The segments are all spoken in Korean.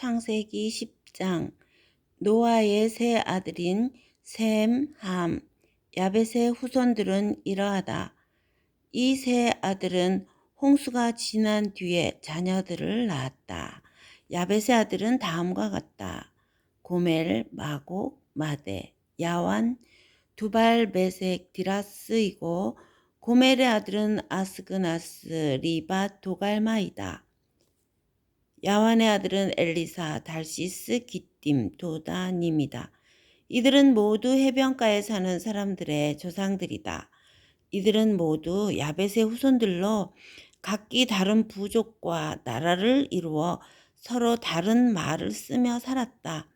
창세기 10장 노아의 세 아들인 셈, 함, 야벳의 후손들은 이러하다. 이 세 아들은 홍수가 지난 뒤에 자녀들을 낳았다. 야벳의 아들은 다음과 같다. 고멜, 마곡, 마데, 야완, 두발, 메색, 디라스이고 고멜의 아들은 아스그나스, 리바, 도갈마이다. 야완의 아들은 엘리사, 달시스, 기띔, 도다님이다. 이들은 모두 해변가에 사는 사람들의 조상들이다. 이들은 모두 야벳의 후손들로 각기 다른 부족과 나라를 이루어 서로 다른 말을 쓰며 살았다.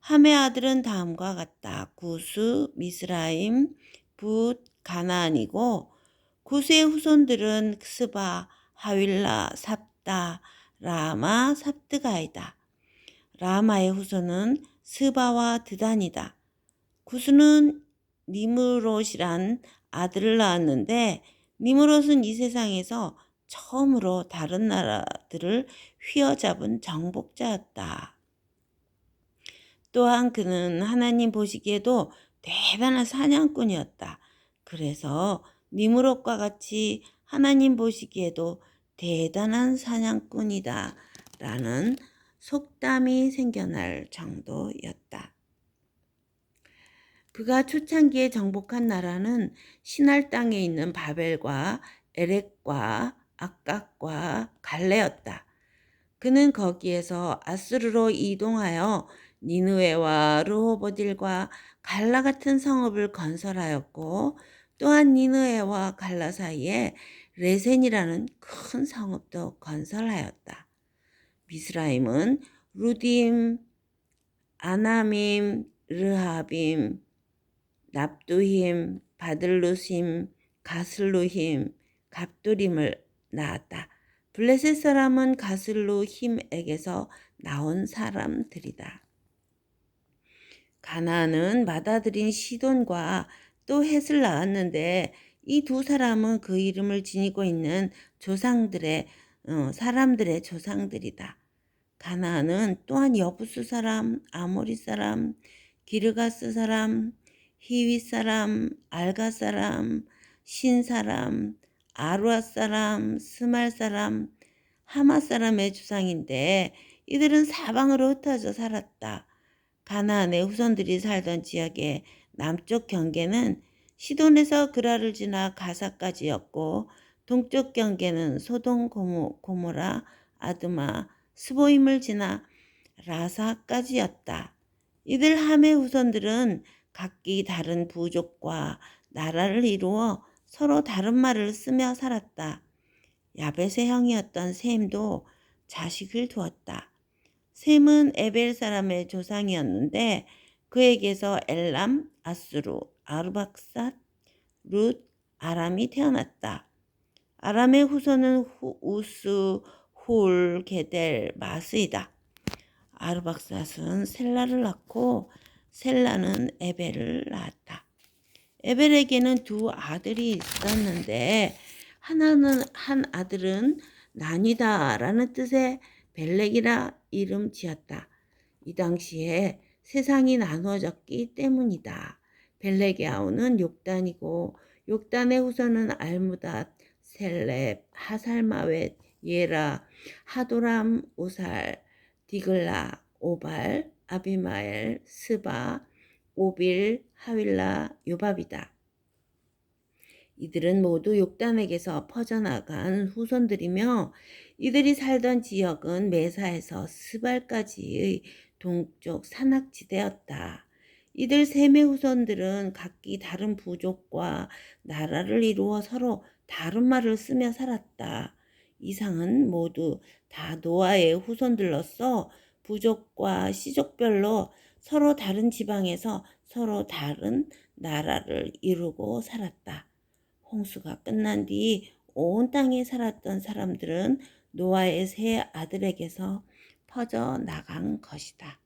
함의 아들은 다음과 같다. 구수, 미스라임, 붓, 가나안이고 구수의 후손들은 스바, 하윌라, 삽다, 라마, 삽드가이다. 라마의 후손은 스바와 드단이다. 구수는 니무롯이란 아들을 낳았는데 니무롯은 이 세상에서 처음으로 다른 나라들을 휘어잡은 정복자였다. 또한 그는 하나님 보시기에도 대단한 사냥꾼이었다. 그래서 니무롯과 같이 하나님 보시기에도 대단한 사냥꾼이다. 라는 속담이 생겨날 정도였다. 그가 초창기에 정복한 나라는 신할 땅에 있는 바벨과 에렉과 악각과 갈레였다. 그는 거기에서 아수르로 이동하여 니느웨와 르호보딜과 갈라 같은 성읍을 건설하였고 또한 니느웨와 갈라 사이에 레센이라는 큰 성읍도 건설하였다. 미스라임은 루딤, 아나밈, 르하빔, 납두힘, 바들루심, 가슬루힘, 갑두림을 낳았다. 블레셋 사람은 가슬루힘에게서 나온 사람들이다. 가나안은 맏아들인 시돈과 또 헷을 낳았는데 이 두 사람은 그 이름을 지니고 있는 조상들의 어, 사람들의 조상들이다. 가나안은 또한 여부수 사람, 아모리 사람, 기르가스 사람, 히위 사람, 알가 사람, 신 사람, 아루아 사람, 스말 사람, 하마 사람의 조상인데 이들은 사방으로 흩어져 살았다. 가나안의 후손들이 살던 지역의 남쪽 경계는 시돈에서 그라를 지나 가사까지였고 동쪽 경계는 소동 고모, 고모라, 아드마, 스보임을 지나 라사까지였다. 이들 함의 후손들은 각기 다른 부족과 나라를 이루어 서로 다른 말을 쓰며 살았다. 야벳의 형이었던 셈도 자식을 두었다. 셈은 에벨 사람의 조상이었는데 그에게서 엘람, 아수르, 아르박삿, 룻, 아람이 태어났다. 아람의 후손은 후, 우스, 홀, 게델, 마스이다. 아르박삿은 셀라를 낳고 셀라는 에벨을 낳았다. 에벨에게는 두 아들이 있었는데 하나는 한 아들은 나뉘다라는 뜻의 벨렉이라 이름 지었다. 이 당시에 세상이 나눠졌기 때문이다. 벨렉의 아우는 욕단이고 욕단의 후손은 알무닷, 셀렙, 하살마웻, 예라, 하도람, 우살, 디글라, 오발, 아비마엘, 스바, 오빌, 하윌라, 요밥이다. 이들은 모두 욕단에게서 퍼져나간 후손들이며 이들이 살던 지역은 메사에서 스발까지의 동쪽 산악지대였다. 이들 셈의 후손들은 각기 다른 부족과 나라를 이루어 서로 다른 말을 쓰며 살았다. 이상은 모두 다 노아의 후손들로서 부족과 시족별로 서로 다른 지방에서 서로 다른 나라를 이루고 살았다. 홍수가 끝난 뒤 온 땅에 살았던 사람들은 노아의 세 아들에게서 퍼져 나간 것이다.